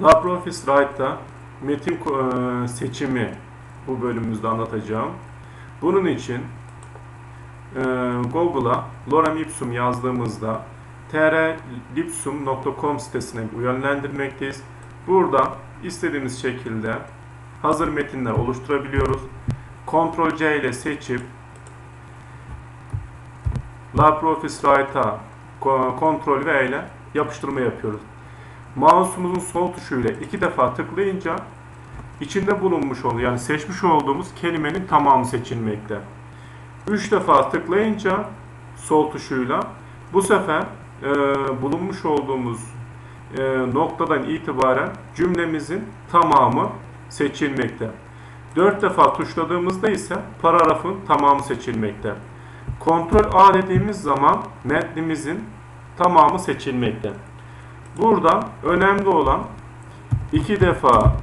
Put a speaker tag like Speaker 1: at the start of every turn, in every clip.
Speaker 1: LibreOffice Write'da metin e, seçimi bu bölümümüzde anlatacağım. Bunun için e, Google'a lorem ipsum yazdığımızda trlipsum.com sitesine yönlendirmekteyiz. Burada istediğimiz şekilde hazır metinler oluşturabiliyoruz. Ctrl C ile seçip LibreOffice Write'a Ctrl V ile yapıştırma yapıyoruz. Mouse'umuzun sol tuşuyla iki defa tıklayınca içinde bulunmuş olduğu yani seçmiş olduğumuz kelimenin tamamı seçilmekte. Üç defa tıklayınca sol tuşuyla bu sefer e, bulunmuş olduğumuz e, noktadan itibaren cümlemizin tamamı seçilmekte. Dört defa tuşladığımızda ise paragrafın tamamı seçilmekte. Kontrol A dediğimiz zaman metnimizin tamamı seçilmekte. Burada önemli olan iki defa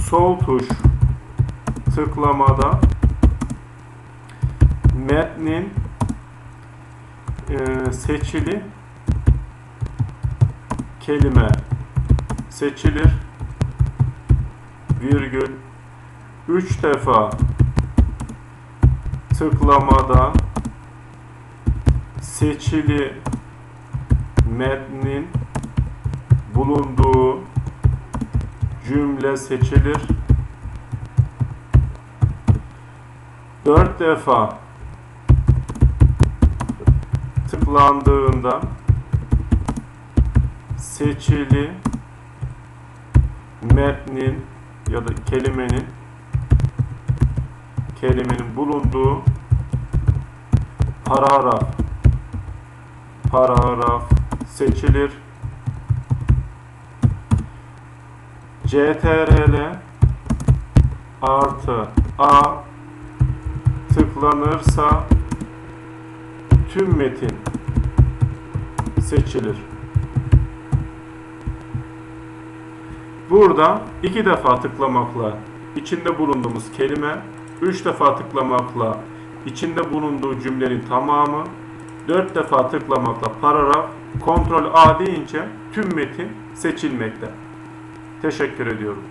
Speaker 1: sol tuş tıklamada metnin e, seçili kelime seçilir. Virgül. 3 defa tıklamada seçili metnin bulunduğu cümle seçilir. 4 defa tıklandığında seçili metnin ya da kelimenin kelimenin bulunduğu paragraf paragraf seçilir. CTRL artı A tıklanırsa tüm metin seçilir. Burada iki defa tıklamakla içinde bulunduğumuz kelime, üç defa tıklamakla içinde bulunduğu cümlenin tamamı, dört defa tıklamakla paragraf, kontrol A deyince tüm metin seçilmekte. Teşekkür ediyorum.